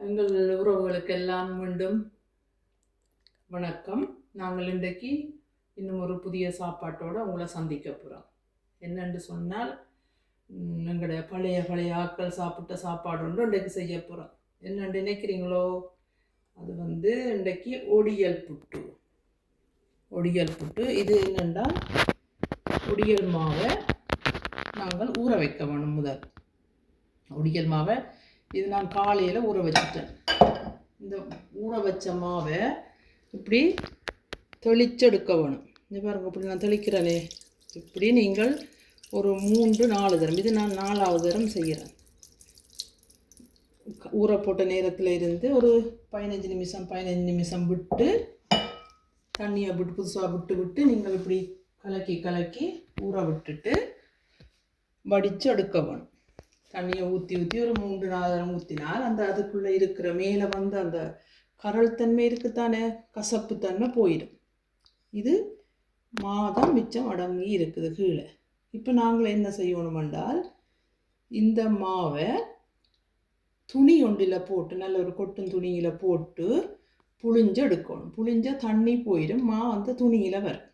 எங்கள் உறவுகளுக்கெல்லாம் மீண்டும் வணக்கம். நாங்கள் இன்றைக்கு இன்னும் ஒரு புதிய சாப்பாட்டோடு உங்களை சந்திக்க போகிறோம். என்னென்று சொன்னால் எங்களுடைய பழைய பழைய ஆட்கள் சாப்பிட்ட சாப்பாடு ஒன்று இன்றைக்கு செய்ய போகிறோம். என்ன நினைக்கிறீங்களோ? அது வந்து இன்றைக்கு ஒடியல் புட்டு. ஒடியல் புட்டு. இது என்னென்றால் ஒடியல் மாவை நாங்கள் ஊற வைக்க வேணும் முதல். ஒடியல் மாவை இது நான் காலையில் ஊற வச்சுட்டேன் இந்த ஊற வச்ச மாவை இப்படி தெளிச்செடுக்க வேணும். இந்த பாருங்க இப்படி நான் தெளிக்கிறேனே. இப்படி நீங்கள் ஒரு மூன்று நாலு தரம். இது நான் நாலாவது தரம் செய்கிறேன். ஊற போட்ட நேரத்தில் இருந்து ஒரு பதினஞ்சு நிமிஷம் பதினஞ்சு நிமிஷம் விட்டு தண்ணியை விட்டு புதுசாக விட்டு விட்டு நீங்கள் இப்படி கலக்கி கலக்கி ஊற விட்டுட்டு வடித்து எடுக்க வேணும். தண்ணியை ஊற்றி ஊற்றி ஒரு மூன்று நாதரம் ஊற்றினால் அந்த அதுக்குள்ளே இருக்கிற மேலே வந்து அந்த கரல் தன்மை இருக்குத்தானே? கசப்பு தன்மை போயிடும். இது மாதம் மிச்சம் அடங்கி இருக்குது கீழே. இப்போ நாங்கள் என்ன செய்யணும் என்றால் இந்த மாவை துணி ஒன்றில் போட்டு நல்ல ஒரு கொட்டும் துணியில் போட்டு புளிஞ்சு எடுக்கணும். புழிஞ்ச தண்ணி போயிடும் மா வந்து துணியில் வரும்.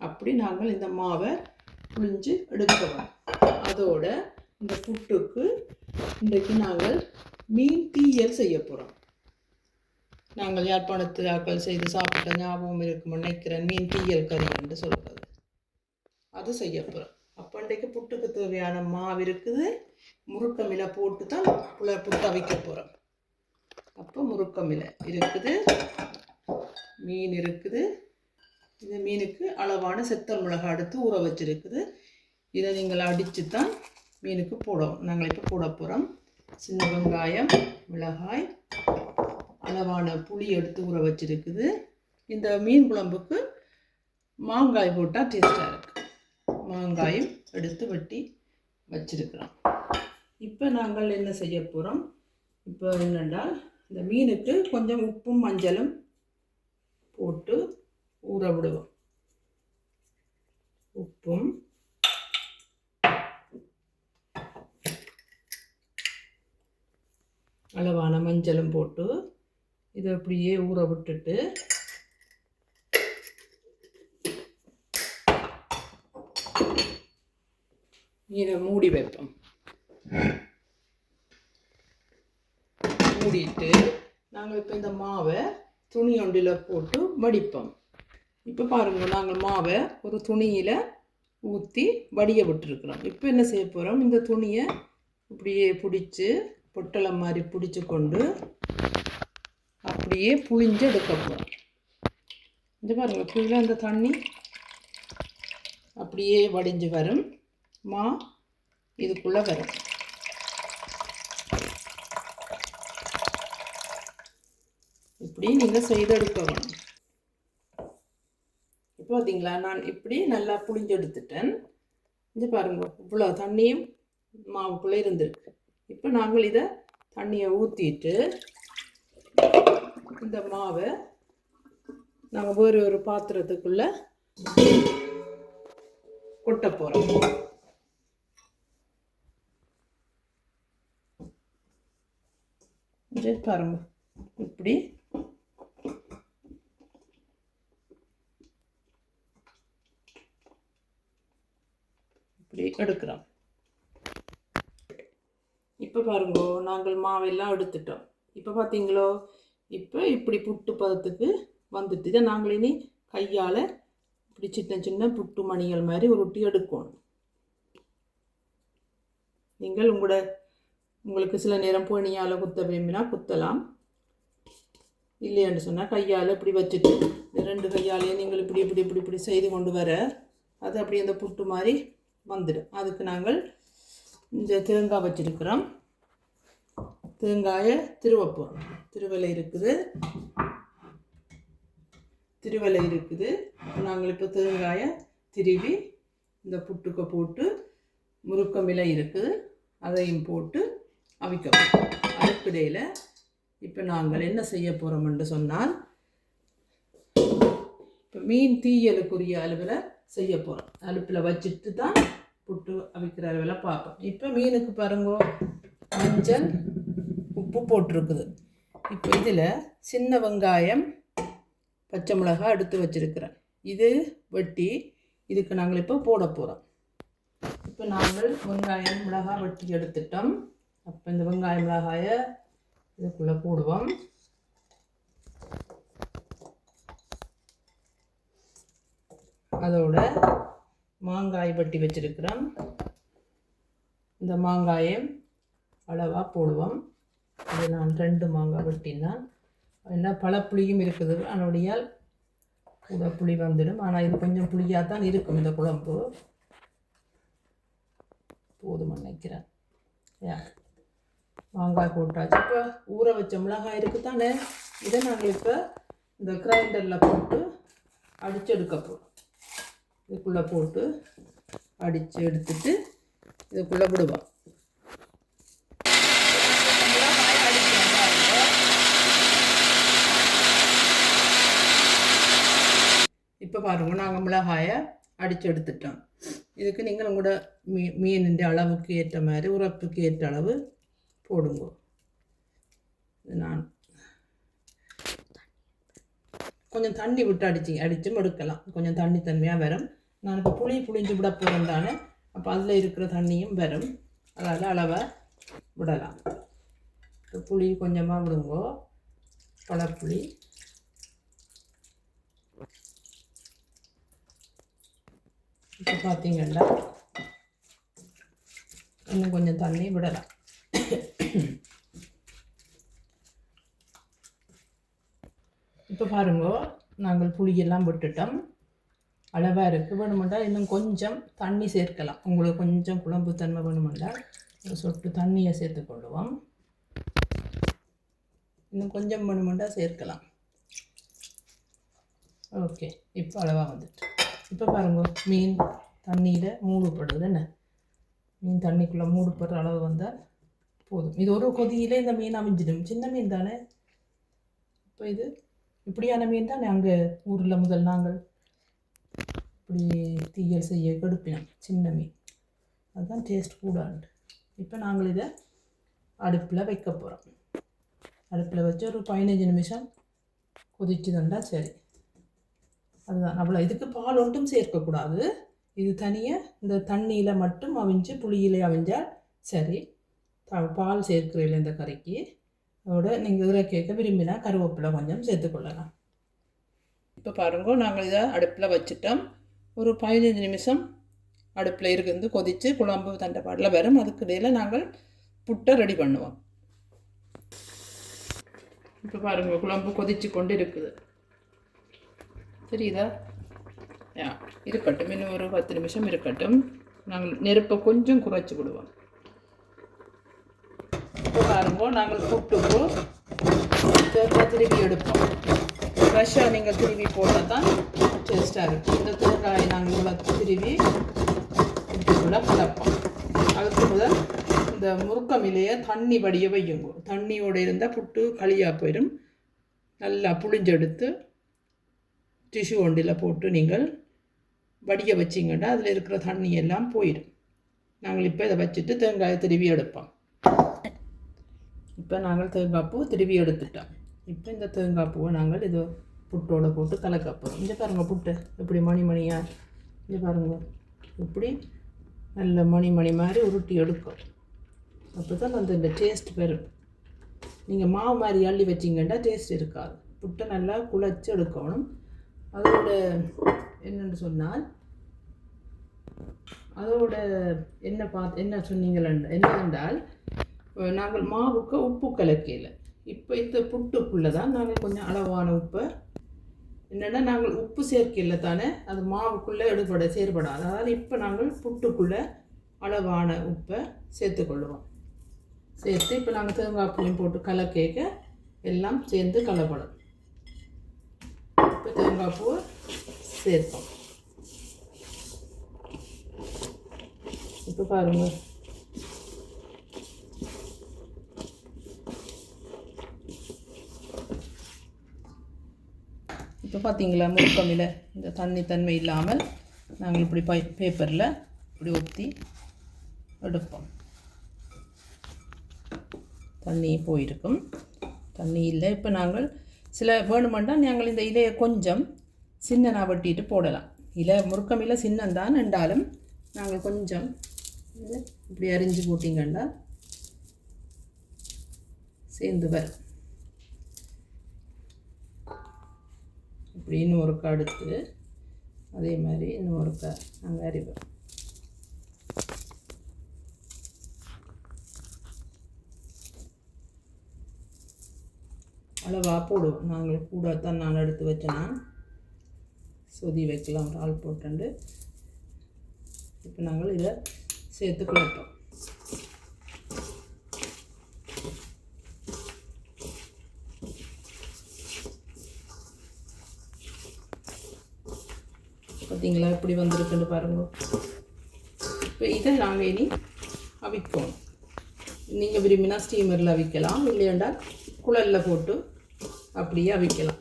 அப்படி நாங்கள் இந்த மாவை புழிஞ்சு எடுக்கணும் அதோட இந்த புட்டுக்கு இன்றைக்கு நாங்கள் மீன் தீயல் செய்ய போகிறோம் நாங்கள் யாழ்ப்பாணத்து ஆக்கள் செய்து சாப்பிட்ட ஞாபகம் இருக்கும் நினைக்கிறேன். மீன் தீயல் கறி என்று சொல்கிறது அது செய்ய போகிறோம் அப்போ இன்றைக்கு புட்டுக்கு தேவையான மாவு இருக்குது. முறுக்கமில போட்டு தான் புல புட்டு அவிக்க போகிறோம் அப்போ முறுக்கமில இருக்குது. மீன் இருக்குது. இந்த மீனுக்கு அளவான செத்தல் மிளகாய் எடுத்து ஊற வச்சிருக்குது. இதை நீங்கள் அடித்து தான் மீனுக்கு போடுவோம். நாங்கள் இப்போ போட போகிறோம் சின்ன வெங்காயம் மிளகாய் அளவான புளி எடுத்து ஊற வச்சிருக்குது. இந்த மீன் குழம்புக்கு மாங்காய் போட்டால் டேஸ்ட்டாக இருக்குது மாங்காயும் எடுத்து வெட்டி வச்சிருக்கிறோம். இப்போ நாங்கள் என்ன செய்ய போகிறோம் இப்போ என்னென்றால் இந்த மீனுக்கு கொஞ்சம் உப்பும் மஞ்சளும் போட்டு ஊற விடுவோம். உப்பும் அளவான மஞ்சளும் போட்டு இதை அப்படியே ஊற விட்டுட்டு மீனை மூடி வைப்போம். மூடிட்டு நாங்கள் இப்போ இந்த மாவை துணி ஒன்றில் போட்டு வடிப்போம். இப்போ பாருங்கள் நாங்கள் மாவை ஒரு துணியில் ஊற்றி வடிய விட்டுருக்குறோம். இப்போ என்ன செய்ய போகிறோம் இந்த துணியை இப்படியே பிடிச்சி பொட்டலை மாதிரி பிடிச்சி கொண்டு அப்படியே புழிஞ்சு எடுக்க போகிறோம் இந்த பாருங்கள் புழில அந்த தண்ணி அப்படியே வடிஞ்சு வரும். மா இதுக்குள்ளே வரும். இப்படி நீங்கள் செய்து இப்போ பார்த்தீங்களா நான் இப்படி நல்லா புழிஞ்சு எடுத்துட்டேன் இது பாருங்கள் இவ்வளோ தண்ணியும் மாவுக்குள்ளே இருந்திருக்கு. இப்போ நாங்கள் இதை தண்ணியை ஊற்றிட்டு இந்த மாவை நாங்கள் வேறு ஒரு பாத்திரத்துக்குள்ளே கொட்ட போகிறோம் பாருங்க இப்படி. இப்படி எடுக்கிறோம். இப்போ பாருங்கோ நாங்கள் மாவெல்லாம் எடுத்துட்டோம். இப்போ பார்த்தீங்களோ இப்போ இப்படி புட்டு பதத்துக்கு வந்துட்டு இதை நாங்கள் இனி கையால் இப்படி சின்ன சின்ன புட்டு மணிகள் மாதிரி உருட்டி எடுக்கணும். நீங்கள் உங்களோட உங்களுக்கு சில நேரம் பொணியால் குத்த விரும்பினா குத்தலாம். இல்லையான்னு சொன்னால் கையால் இப்படி வச்சுட்டு ரெண்டு கையாலேயே நீங்கள் இப்படி இப்படி இப்படி இப்படி செய்து கொண்டு வர அது அப்படியே அந்த புட்டு மாதிரி வந்துடும். அதுக்கு நாங்கள் இந்த தேங்காய் வச்சிருக்கிறோம். தேங்காயை திருவப்போம். திருவலை இருக்குது. திருவலை இருக்குது. நாங்கள் இப்போ தேங்காயை திருவி இந்த புட்டுக்க போட்டு முறுக்கமிலை இருக்குது. அதையும் போட்டு அவிக்கிறோம். அடுப்பிடையில் இப்போ நாங்கள் என்ன செய்ய போகிறோம்னு சொன்னால் இப்போ மீன் தீயலுக்குரிய அளவில் செய்ய போகிறோம் அடுப்பில் வச்சுட்டு தான் புட்டு அவிக்கிற வேலை பார்ப்போம் இப்போ மீனுக்கு பாருங்கோ மஞ்சள் உப்பு போட்டிருக்குது இப்போ இதில் சின்ன வெங்காயம் பச்சை மிளகாய் எடுத்து வச்சுருக்கிறேன் இது வெட்டி இதுக்கு நாங்கள் இப்போ போட போகிறோம் இப்போ நாங்கள் வெங்காயம் மிளகாய் வெட்டி எடுத்துட்டோம் அப்போ இந்த வெங்காயம் மிளகாயை இதுக்குள்ளே போடுவோம் அதோட மாங்காய் வட்டி வச்சுருக்கிறோம். இந்த மாங்காயை அளவாக போடுவோம். இது நான் ரெண்டு மாங்காய் வெட்டினான். என்ன பழப்புளியும் இருக்குது. அதனுடையால் கூட புளி வந்துடும். ஆனால் இது கொஞ்சம் புளியாக தான் இருக்கும் இந்த குழம்பு. போதும் நினைக்கிறேன். யா. மாங்காய் போட்டாச்சு. இப்போ ஊற வச்ச மிளகாய் இருக்குது தானே இதை நாங்கள் இப்போ இந்த கிரைண்டரில் போட்டு அடித்து எடுக்க போகிறோம் இதுக்குள்ளே போட்டு அடித்து எடுத்துட்டு இதுக்குள்ளே விடுவோம் இப்போ பாருங்கள் நாங்கள் மிளகாயை அடித்து எடுத்துட்டோம் இதுக்கு நீங்கள் கூட மீ மீனிൻ്റെ அளவுக்கு ஏற்ற மாதிரி உரப்புக்கு ஏற்ற அளவு போடுங்க. நான் கொஞ்சம் தண்ணி விட்டு அடிச்சு அடித்து எடுக்கலாம். கொஞ்சம் தண்ணி தன்மையாக வரும். நான் இப்போ புளி புளிஞ்சு விட போகிறேன் தானே? அப்போ அதில் இருக்கிற தண்ணியும் வரும். அதால் அளவை விடலாம். இப்போ புளி கொஞ்சமாக விடுங்கோ. பழப்புளி இப்போ பார்த்தீங்கன்னா இன்னும் கொஞ்சம் தண்ணி விடலாம். இப்போ பாருங்க நாங்கள் புளியெல்லாம் விட்டுட்டோம். அளவாக இருக்குது வேணுமெண்டா இன்னும் கொஞ்சம் தண்ணி சேர்க்கலாம். உங்களுக்கு கொஞ்சம் குழம்பு தன்மை வேணுமெண்டா ஒரு சொட்டு தண்ணியை சேர்த்து கொள்ளுவோம். இன்னும் கொஞ்சம் வேணுமெண்டா சேர்க்கலாம். ஓகே. இப்போ அளவாக வந்துட்டு. இப்போ பாருங்க மீன் தண்ணியில் மூடுபடுது. என்ன? மீன் தண்ணிக்குள்ளே மூடுபடுற அளவு வந்தால் போதும். இது ஒரு கொதியில் இந்த மீன் அமைஞ்சிடும். சின்ன மீன் தானே? இப்போ இது இப்படியான மீன் தானே? அங்கே ஊரில் முதல் நாங்கள் இப்படி தீயல் செய்ய கெடுப்பினோம் சின்ன மீன் அதுதான் டேஸ்ட் கூடாண்டு இப்போ நாங்கள் இதை அடுப்பில் வைக்க போகிறோம் அடுப்பில் வச்சு ஒரு பதினஞ்சு நிமிஷம் கொதிச்சு சரி அதுதான் அவ்வளோ இதுக்கு பால் ஒன்றும் சேர்க்கக்கூடாது இது தனியாக இந்த தண்ணியில் மட்டும் அவிஞ்சு புளியிலே அவிஞ்சால் சரி பால் சேர்க்கிறீர்கள் இந்த கறிக்கு அதோட நீங்கள் இதில் கேட்க விரும்பினா கருவேப்பிலை கொஞ்சம் சேர்த்துக்கொள்ளலாம் இப்போ பாருங்க நாங்கள் இதை அடுப்பில் வச்சுட்டோம் ஒரு பதினஞ்சு நிமிஷம் அடுப்பில் இருந்து கொதித்து குழம்பு தண்டப்பாடில் வரும் அதுக்கு இடையில் நாங்கள் புட்டை ரெடி பண்ணுவோம். இப்போ பாருங்கள் குழம்பு கொதிச்சு கொண்டு இருக்குது தெரியுதா? யா இருக்கட்டும். இன்னும் ஒரு பத்து நிமிஷம் இருக்கட்டும். நாங்கள் நெருப்பை கொஞ்சம் குறைச்சி விடுவோம். இப்போ பாருங்க நாங்கள் புட்டுக்கு தேங்காய் திருவி எடுப்போம். ஃப்ரெஷ்ஷாக நீங்கள் திருவி போட்டால் தான் டேஸ்ட்டாக இருக்கும். இந்த தேங்காயை நாங்கள் இவ்வளோ திருவி இதுக்குள்ளே கலப்போம். அதுக்கு முதல் இந்த முறுக்கமிலையை தண்ணி வடிய வையுங்க. தண்ணியோடு இருந்தால் புட்டு களியாக போயிடும். நல்லா புளிஞ்செடுத்து டிஷ்யூ ஒண்டியில் போட்டு நீங்கள் வடிய வச்சிங்கன்னா அதில் இருக்கிற தண்ணி எல்லாம் போயிடும். நாங்கள் இப்போ இதை வச்சுட்டு தேங்காயை திருவி எடுப்போம். இப்போ நாங்கள் தேங்காய் பூ திருவி எடுத்துட்டோம். இப்போ இந்த தேங்காய் பூவை நாங்கள் இது புட்டோட போட்டு கலக்க போகிறோம் இங்கே பாருங்கள் புட்டு. எப்படி மணி மணியாக இங்கே பாருங்கள் இப்படி நல்ல மணி மணி மாதிரி உருட்டி எடுக்கும். அப்போ தான் அந்த இந்த டேஸ்ட் பெறும் நீங்கள் மாவு மாதிரி அள்ளி வச்சிங்கன்னா டேஸ்ட் இருக்காது. புட்டை நல்லா குழச்சி எடுக்கணும். அதோட என்னென்னு சொன்னால் அதோட என்ன பார்த்து என்ன சொன்னீங்கள் என்னவென்றால் நாங்கள் மாவுக்கு உப்பு கலக்கையில் இப்போ இந்த புட்டுக்குள்ளே தான் நாங்கள் கொஞ்சம் அளவான உப்பை என்னென்னா நாங்கள் உப்பு சேர்க்கையில் தானே அது மாவுக்குள்ளே எடுபட செயற்படாது அதாவது இப்போ நாங்கள் புட்டுக்குள்ளே அளவான உப்பை சேர்த்துக்கொள்ளுவோம் சேர்த்து இப்போ நாங்கள் தேங்காய் புளியும் போட்டு கலக்கேக்க எல்லாம் சேர்ந்து கலப்படும். இப்போ தேங்காய் பூவை சேர்ப்போம். இப்போ பாருங்கள் இப்போ பார்த்தீங்களா முறுக்கமில் இந்த தண்ணி தன்மை இல்லாமல் நாங்கள் இப்படி பை பேப்பரில் இப்படி ஒத்தி எடுப்போம். தண்ணி போயிருக்கும். தண்ணி இல்லை. இப்போ நாங்கள் சில வேணுமெண்டா நாங்கள் இந்த இலையை கொஞ்சம் சின்னனாக வெட்டிட்டு போடலாம். இலை முறுக்கம் இலை சின்னந்தான் என்றாலும் நாங்கள் கொஞ்சம் இப்படி அரிஞ்சு போட்டிங்கன்னா சேர்ந்து வரும். அப்படின்னு ஒரு அடுத்து அதே மாதிரி இன்னொருக்கா நாங்கள் அறிவோம் அளவாக போடுவோம் நாங்கள் கூட தான் நான் எடுத்து வச்சேன்னா சொதி வைக்கலாம். ஒரு ஆள் போட்டுண்டு. இப்போ நாங்கள் இதை சேர்த்து குழப்போம். பார்த்தீங்களா இப்படி வந்திருக்குன்னு பாருங்க. இப்போ இதை நாங்கள் இனி அவிப்போம். நீங்கள் விரும்பினா ஸ்டீமரில் அவிக்கலாம். இல்லையாண்டா குழலில் போட்டு அப்படியே அவிக்கலாம்.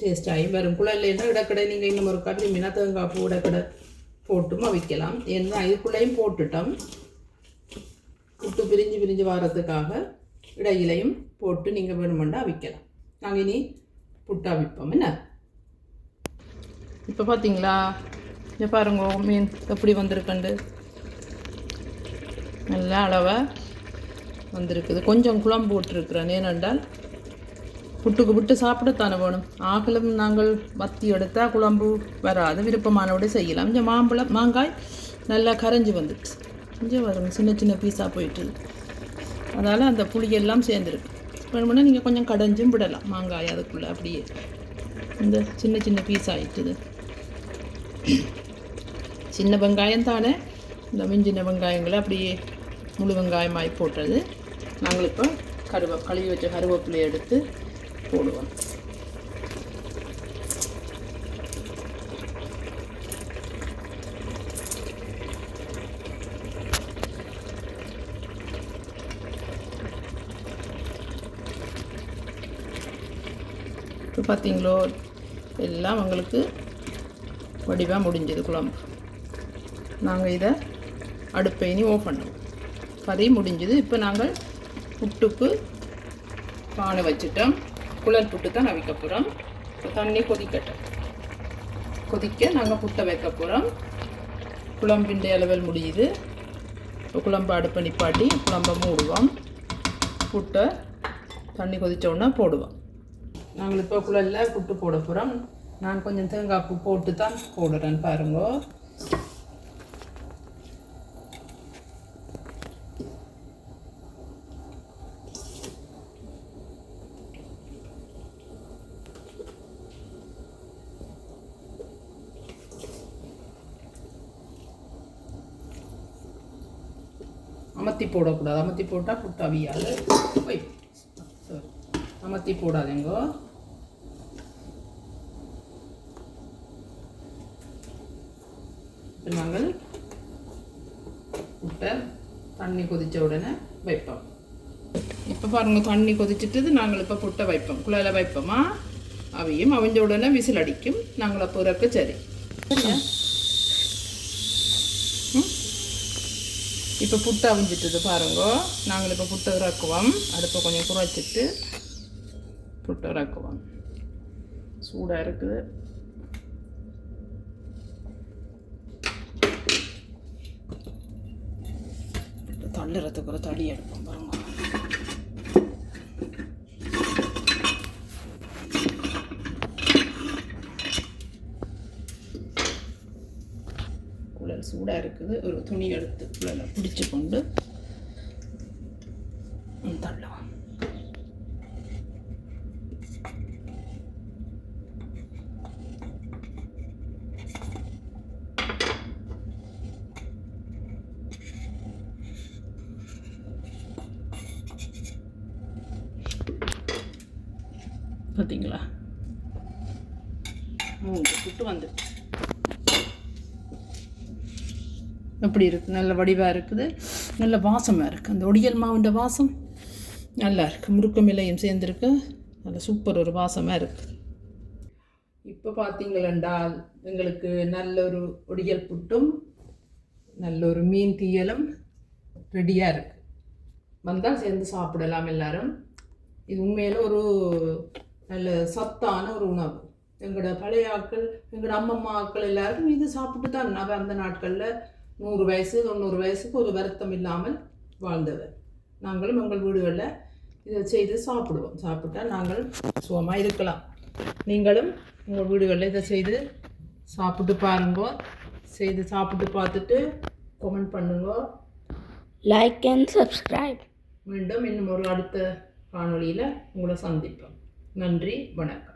டேஸ்ட் ஆகி வரும். குழல்லேருந்து இடக்கடை? நீங்கள் இன்னும் ஒரு கடை விரும்பினா தேங்காய் பூ இடக்கடை போட்டும் அவிக்கலாம். ஏன்னா இதுக்குள்ளேயும் போட்டுட்டோம். புட்டு பிரிஞ்சு பிரிஞ்சு வாரத்துக்காக இடையிலையும் போட்டு நீங்கள் வேணுமெண்டா அவிக்கலாம். நாங்கள் இனி புட்டு அவிப்போம். என்ன? இப்போ பார்த்தீங்களா இங்கே பாருங்க மீன் எப்படி வந்திருக்குண்டு. நல்லா அளவாக வந்திருக்குது. கொஞ்சம் குழம்பு போட்டிருக்கிறேன் ஏனென்றால் புட்டுக்கு புட்டு சாப்பிடத்தானே வேணும். ஆகலும் நாங்கள் வத்தி எடுத்தால் குழம்பு வராது. விருப்பமானவோட செய்யலாம். இங்கே மாம்பழம் மாங்காய் நல்லா கரைஞ்சி வந்துடுச்சு இங்கே வரும் சின்ன சின்ன பீஸாக போயிட்டு அதனால் அந்த புளியெல்லாம் சேர்ந்துருக்கு. வேணும்னா நீங்கள் கொஞ்சம் கடைஞ்சும் விடலாம். மாங்காய் அதுக்குள்ளே அப்படியே. இந்த சின்ன சின்ன பீஸ் ஆகிட்டுது சின்ன வெங்காயம் தானே? இந்த மிஞ்சின வெங்காயங்களை அப்படியே முழு வெங்காயமாகி போட்டது. நாங்கள் இப்போ கருவ கழுவி வச்ச கருவேப்பிலையை எடுத்து போடுவோம். இப்போ பார்த்தீங்களோ எல்லாம் உங்களுக்கு வடிவாக முடிஞ்சது குழம்பு. நாங்கள் இதை அடுப்பை இனி ஓஃப் பண்ணுவோம் கறி முடிஞ்சது. இப்போ நாங்கள் புட்டுக்கு பானை வச்சுட்டோம். குழல் புட்டு தான் அவிக்க போகிறோம் இப்போ தண்ணி கொதிக்கட்டும். கொதிக்க நாங்கள் புட்டை வைக்க போகிறோம் குழம்பின் அளவில் முடியுது. இப்போ குழம்பு அடுப்பை நிப்பாட்டி குழம்பை மூடுவோம். புட்டை தண்ணி கொதித்த உடனே போடுவோம். நாங்கள் இப்போ குழலில் புட்டு போட போகிறோம் நான் கொஞ்சம் தேங்காய் பூ போட்டு தான் போடுறேன் பாருங்க. அமர்த்தி போடக்கூடாது. அமர்த்தி போட்டால் புட்டு அவியாது அமர்த்தி போடாதேங்கோ இப்போ நாங்கள் புட்டை தண்ணி கொதித்த உடனே வைப்போம். இப்போ பாருங்க தண்ணி கொதிச்சுட்டு நாங்கள் இப்போ புட்டை வைப்போம். குழாயில் வைப்போமா? அவையும் அவிஞ்ச உடனே விசில் அடிக்கும். நாங்கள் அப்போ இறக்க சரி. இப்போ புட்டு அவிஞ்சிட்டது பாருங்க. நாங்கள் இப்போ புட்டை இறக்குவோம். அடுப்பை கொஞ்சம் குறைச்சிட்டு புட்டை இறக்குவோம். சூடாக இருக்குது. தள்ளுறதுக்கு ஒரு தடி எடுப்போம் பாருங்க. குழல் சூடாக இருக்குது. ஒரு துணி எடுத்து குழலை பிடிச்சு கொண்டு தள்ளலாம் தள்ளுவோம் பார்த்தீங்களா மூன்று புட்டு வந்துடுச்சு எப்படி இருக்குது நல்ல வடிவாக இருக்குது. நல்ல வாசமாக இருக்குது அந்த ஒடியல் மாவுண்ட வாசம் நல்லா இருக்குது முறுக்கு மிலையும் சேர்ந்துருக்கு. நல்ல சூப்பர் ஒரு வாசமாக இருக்குது இப்போ பார்த்தீங்களென்றால் எங்களுக்கு நல்ல ஒரு ஒடியல் புட்டும் நல்ல ஒரு மீன் தீயலும் ரெடியாக இருக்குது வந்தால் சேர்ந்து சாப்பிடலாம் எல்லாரும். இது உண்மையில ஒரு நல்ல சத்தான ஒரு உணவு. எங்களோட பழைய ஆட்கள் எங்களோட அம்மம்மா ஆட்கள் எல்லாரும் இது சாப்பிட்டு தான் அவ அந்த நாட்களில் நூறு வயசு தொண்ணூறு வயசுக்கு ஒரு வருத்தம் இல்லாமல் வாழ்ந்தவர். நாங்களும் எங்கள் வீடுகளில் இதை செய்து சாப்பிடுவோம். சாப்பிட்டா நாங்கள் சுகமாக இருக்கலாம். நீங்களும் உங்கள் வீடுகளில் இதை செய்து சாப்பிட்டு பாருங்க. செய்து சாப்பிட்டு பார்த்துட்டு கமெண்ட் பண்ணுங்க. Like and subscribe. மீண்டும் இன்னும் ஒரு அடுத்த காணொளியில் உங்களை சந்திப்போம். நன்றி வணக்கம்.